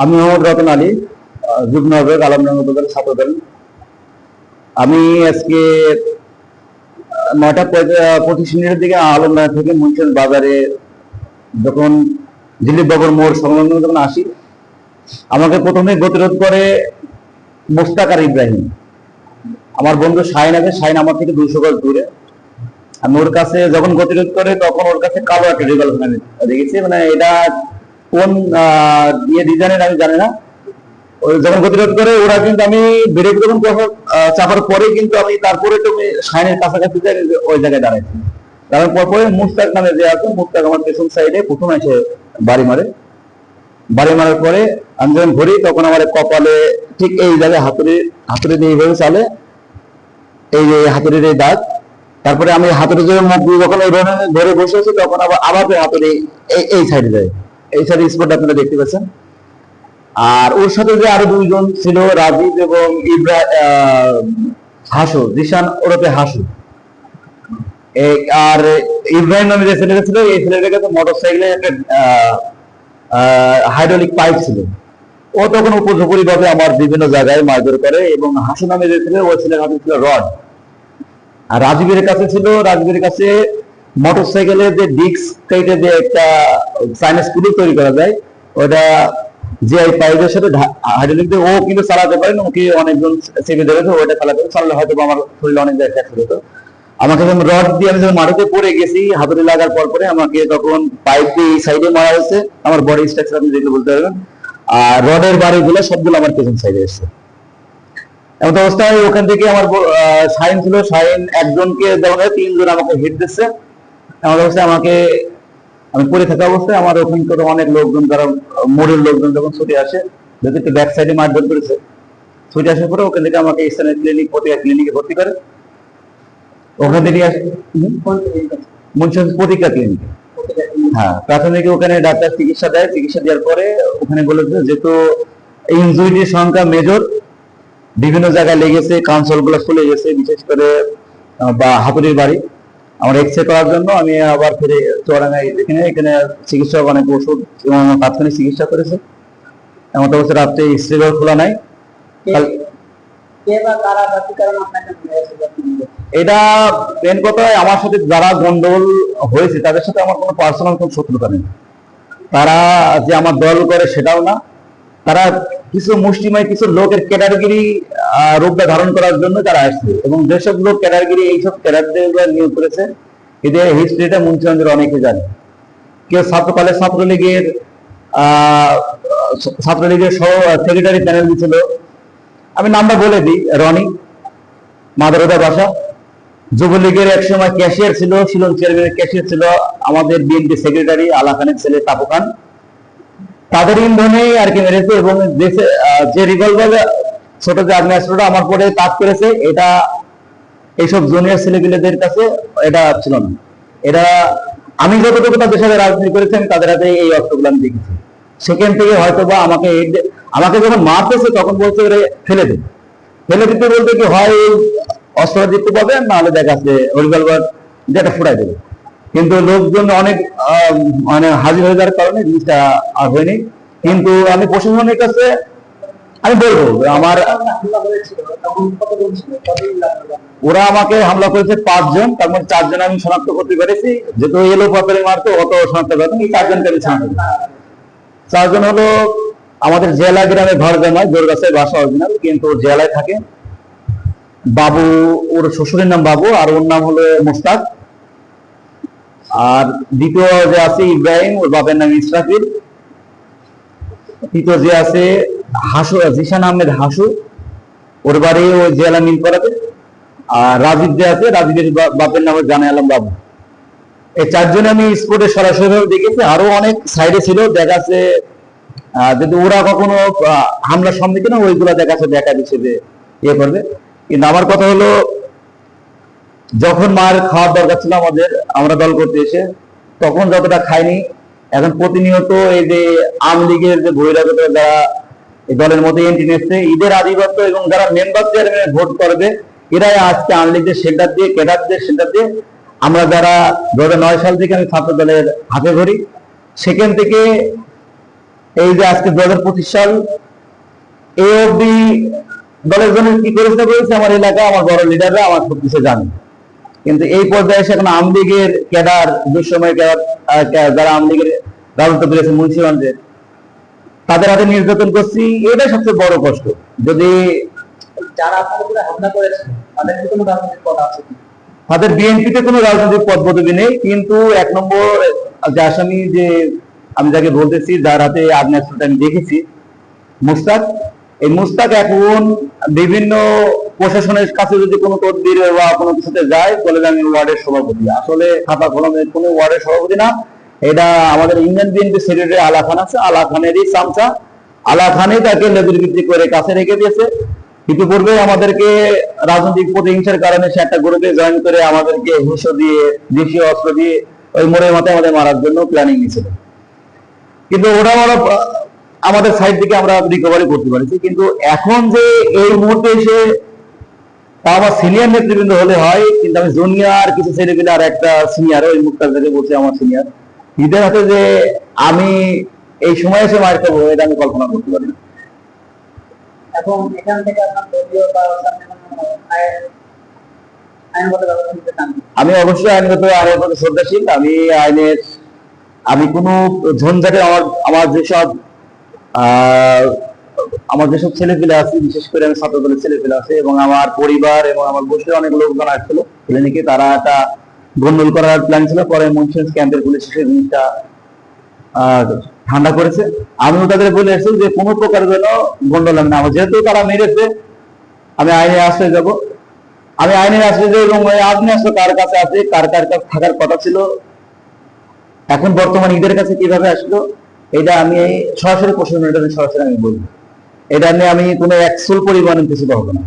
আমি মোহাম্মদ রতন আলী যুগ্ম আহ্বায়ক আলমডাঙ্গা উপজেলা ছাত্রদল। আমি আজকে নয়টা পঁচিশ মিনিটের দিকে আলমডাঙ্গা থেকে মুন্সিগঞ্জ বাজারে যখন দিলীপ বাবুর মোড় সংলগ্ন যখন আসি, আমাকে প্রথমে গতিরোধ করে মোস্তাক আর ইব্রাহিম। আমার বন্ধু শাহিন আছে, শাহিন আমার থেকে দুশো গজ দূরে। আমি ওর কাছে যখন গতিরোধ করে, তখন ওর কাছে কালো একটা রিভলভার দেখেছি। মানে এটা কোন দিয়ে ডিজাইনের আমি জানি না। যখন গতিরোধ করে ওরা কিন্তু আমি ব্রেক যখন যখন, চাপার পরে কিন্তু আমি তারপরে তো সাইনের কাছাকাছি ওই জায়গায় দাঁড়াইছি দাঁড়ানোর পর পরে মুস্তাক নামে যে আছে মুস্তাক আমার পেছন সাইডে প্রথমে এসে বাড়ি মারে। বাড়ি মারার পরে আমি যখন ঘুরি তখন আমার কপালে ঠিক এই জায়গায় হাতুড়ি হাতুড়ি দিয়ে এইভাবে চালে। এই যে হাতুড়ির এই দাগ। তারপরে আমি হাতুড়ি ধরে মুখ যখন এই ধরে বসে আছি তখন আবার আবার হাতুড়ি এই সাইডে যায়। এই সাইডে স্পট আপনারা দেখতে পাচ্ছেন। আর ওর সাথে যে আরও দুইজন ছিল রাজীব এবং ইব্রা আহ, হাসু জিশান ওরফে হাসু। আর ইব্রাহিম নামে যে ছেলেটা ছিল এই ছেলেটার কাছে মোটর সাইকেলে একটা হাইড্রোলিক পাইপ ছিল। ও তখন উপঝুপুরি ভাবে আমার বিভিন্ন জায়গায় মারধর করে এবং হাসু নামে যে ছিল ওই ছেলের হাতে ছিল রড আর রাজীবের কাছে ছিল রাজীবের কাছে মোটর সাইকেলের যে ডিস্ক কেটে যে একটা সাইনাস পুলি তৈরি করা যায়, ওটা যে এই পাইপের সাথে হাইড্রোলিক দিয়ে ও কিন্তু চালাতে পারেন ওকে অনেকজন চেপে ধরেছে ওটা চালাতে চালালে হয়তো আমার শরীরে অনেক জায়গায় ফ্র্যাকচার হতো। আমাকে যখন রড দিয়ে আমি যখন মাটিতে পড়ে গেছি, হাতুড়ি লাগার পর পরে আমাকে তখন পাইপ দিয়ে এই সাইডে মারা হয়েছে। আমার বডি স্ট্রাকচার আপনি দেখলে বলতে পারবেন। আর রডের বাড়িগুলো সবগুলো আমার পেছন সাইডে এসেছে। এমন তো অবস্থায় ওখান থেকে আমার সাইন ছিল, সাইন একজনকে দেওয়া তিনজন আমাকে হিট দিচ্ছে। এমন অবস্থায় আমাকে, আমি পড়ে থাকা অবস্থায় আমার ওখান ওখানকার অনেক লোকজন, যারা মোড়ের লোকজন যখন ছুটে আসে যাদেরকে ব্যাক সাইডে মারধর করেছে। ছুটে আসার পরে ওখান থেকে আমাকে স্থানীয় ক্লিনিক প্রতিটা ক্লিনিকে ভর্তি করে। ওখান থেকে আসে মুন্সিগঞ্জ প্রতিকা ক্লিনিক হ্যাঁ প্রাথমিক ওখানে ডাক্তার চিকিৎসা দেয়। চিকিৎসা দেওয়ার পরে ওখানে বলেছে যেহেতু ইনজুরিটির সংখ্যা মেজর বিভিন্ন জায়গায় লেগেছে কাউন্সিলগুলো ফুলে গেছে, বিশেষ করে বা হাতুড়ির বাড়ি। আমার এক্স করার জন্য আমি আবার ফিরে চুয়াডাঙ্গায় এখানে এখানে চিকিৎসক অনেক ওষুধ এবং তাৎক্ষণিক চিকিৎসা করেছে। এমন অবস্থা রাত্রে স্ত্রীর খোলা নাই? এটা মেন কথা আমার সাথে যারা গন্ডগোল হয়েছে তাদের সাথে আমার কোনো পার্সোনাল কোনো শত্রুতা নেই। তারা যে আমার দল করে সেটাও না। তারা কিছু মুষ্টিময়, কিছু লোকের ক্যাটারগিরি রূপটা ধারণ করার জন্য তারা আসছে। এবং যেসব লোক ক্যাটারগিরি এইসব ক্যাটারদের নিয়োগ করেছে, এদের হিস্ট্রিটা মুন্সিগঞ্জের অনেকে জানে। কেউ ছাত্র কলেজ ছাত্রলীগের ছাত্রলীগের সহ সেক্রেটারি প্যানেল দিয়েছিল আমি নামটা বলে দিই, রনি মাদারোদা বাসা যুবলীগের এক সময় ক্যাশিয়ার ছিল, শিলং চেয়ারম্যানের ক্যাশিয়ার ছিল আমাদের বিএনপি সেক্রেটারি আলা খানের ছেলে তাপু খান। তাদের ইন্ধনে আর কি মেরেছে এবং যে রিভলভার ছোট যে আগ্নেয়াস্ত্রটা আমার পরে তাপ করেছে, এটা এইসব জুনিয়র ছেলেপিলেদের কাছে এটা ছিল না। এটা আমি যতটুকু তাদের সাথে রাজনীতি করেছি, আমি তাদের হাতে এই অস্ত্রগুলো আমি দেখেছি। সেখান থেকে হয়তো বা আমাকে আমাকে যখন মারতেছে, তখন বলছে ওরে ফেলে দে। ফেলে দিতে বলতে কি হয় অস্ত্র দিতে পাবে নাহলে দেখা যাচ্ছে রিভলভার যেটা ফুটাই দেবে। কিন্তু লোকজন অনেক মানে হাজির হয়ে যাওয়ার কারণে জিনিসটা আর হয়নি। কিন্তু আমি প্রশাসনের কাছে আমি বলব আমার ওরা আমাকে হামলা করেছে পাঁচজন, তার মধ্যে চারজন আমি শনাক্ত করতে পেরেছি। যেহেতু এলো পাপের মারতো অত শনাক্ত করতে এই চারজনকে আমি করেছি। চারজন হলো আমাদের জেলা গ্রামে ঘর জমায় জোরগাছের বাসা অরিজিনাল, কিন্তু জেলায় থাকে। বাবু, ওর শ্বশুরের নাম বাবু, আর ওর নাম হলো মুস্তাক। আর দ্বিতীয় যে আছে ইব্রাহিম, ওর বাপের নাম ইসরাফিল। তৃতীয় যে আছে হাসু, জিশান আহমেদ হাসু, ওর বাড়ি ওই জেলা মিলপাড়াতে আর রাজীব যে আছে, রাজীবের বাপের নাম জানে আলম বাবু। এই চারজনে আমি স্পোর্টে সরাসরি দেখেছি। আরও অনেক সাইডে ছিল, দেখাচ্ছে যদি ওরা কখনো হামলার সম্মুখীন ওইগুলো দেখাচ্ছে, দেখা দিচ্ছে যে ইয়ে করবে। কিন্তু আমার কথা হলো যখন মার খাওয়ার দরকার ছিল আমাদের, আমরা দল করতে এসে তখন যতটা খাইনি, এখন প্রতিনিয়ত এই যে আওয়ামী লীগের যে বহিরাগত যারা দলের মধ্যে এন্ট্রি নিচ্ছে ঈদের আধিপত্য এবং যারা মেম্বার চেয়ারম্যানে ভোট করবে, এরাই আজকে আওয়ামী লীগের সেন্টার দিয়ে ক্যাডারদের সেন্টার দিয়ে আমরা যারা দু নয় সাল থেকে আমি ছাত্র দলের হাতে ধরি, সেখান থেকে এই যে আজকে দু হাজার পঁচিশ সাল এ অব্দি দলের জন্য কি করেছে করেছে আমার এলাকা, আমার বড় লিডাররা আমার সব কিছু জানে। কিন্তু এই পর্যায়ে এসে এখন আওয়ামী লীগের ক্যাডার দুঃসময় ক্যাডার যারা আওয়ামী লীগের রাজত্ব করেছে মুন্সিগঞ্জে তাদের হাতে নির্যাতন করছি এটাই সবচেয়ে বড় কষ্ট যদি যারা আপনার হামলা করেছে তাদের কোনো রাজনৈতিক পদ আছে? তাদের বিএনপিতে কোনো রাজনৈতিক পদ পদবি নেই কিন্তু এক নম্বর যে আসামি যে আমি যাকে বলতেছি যার হাতে আগ্নেয়াস্ত্রটা আমি দেখেছি মুস্তাক এই মুস্তাক এখন বিভিন্ন প্রশাসনের কাছে যদি কোনো তদবির বা কোনো কিছুতে যায় বলে আমি ওয়ার্ডের সভাপতি। আসলে খাতা কলমে কোনো ওয়ার্ডের সভাপতি না। এটা আমাদের ইন্ডিয়ান বিএনপি সেক্রেটারি আলা খান আছে। আলা খানেরই চামচা। আলা খানই তাকে বিক্রি করে কাছে রেখে দিয়েছে। ইতিপূর্বে আমাদেরকে রাজনৈতিক প্রতিহিংসার কারণে সে একটা গ্রুপে জয়েন করে আমাদেরকে হিংস দিয়ে, দেশীয় অস্ত্র দিয়ে ওই মোড়ের মাথায় আমাদের মারার জন্য প্ল্যানিং নিয়েছিল। কিন্তু ওরা ওরা আমাদের সাইড থেকে আমরা রিকভারি করতে পারছি কিন্তু এখন যে এই মুহূর্তে এসে তা আমার সিনিয়র নেতৃবৃন্দ হলে হয় কিন্তু আমি জুনিয়র কিছু ছেলেপিলে আর একটা সিনিয়র ওই মুক্তার থেকে বলছে আমার সিনিয়র ঈদের হাতে যে আমি এই সময় এসে মার খাব এটা আমি কল্পনা করতে পারি না। এখন এখান থেকে? আমি অবশ্যই আইনগত আইনের প্রতি শ্রদ্ধাশীল আমি আইনের আমি কোনো ঝঞ্ঝাটে আমার আমার যেসব আমার যেসব ছেলেপিলে আছে, বিশেষ করে আমি ছাত্র দলের ছেলেপিলে আছে এবং আমার পরিবার এবং আমার বসে অনেক লোকজন আসছিল ক্লিনিকে তারা একটা গন্ডল করার প্ল্যান ছিল। পরে মুন্সিগঞ্জ ক্যাম্পের পুলিশ এসে জিনিসটা ঠান্ডা করেছে। আমিও তাদের বলে এসেছি যে কোনো প্রকার যেন গন্ডল আমি না যেহেতু তারা মেরেছে, আমি আইনে আশ্রয় যাব আমি আইনের আশ্রয় যাই এবং ওই আগ্নেয়াস্ত্র কার কাছে আছে, কার কার কাছে থাকার কথা ছিল, এখন বর্তমান ঈদের কাছে কীভাবে আসলো এটা আমি সরাসরি প্রশ্ন সরাসরি আমি বলব। এটা নিয়ে আমি কোনো একসুল পরিমাণে কিছু পাবো না।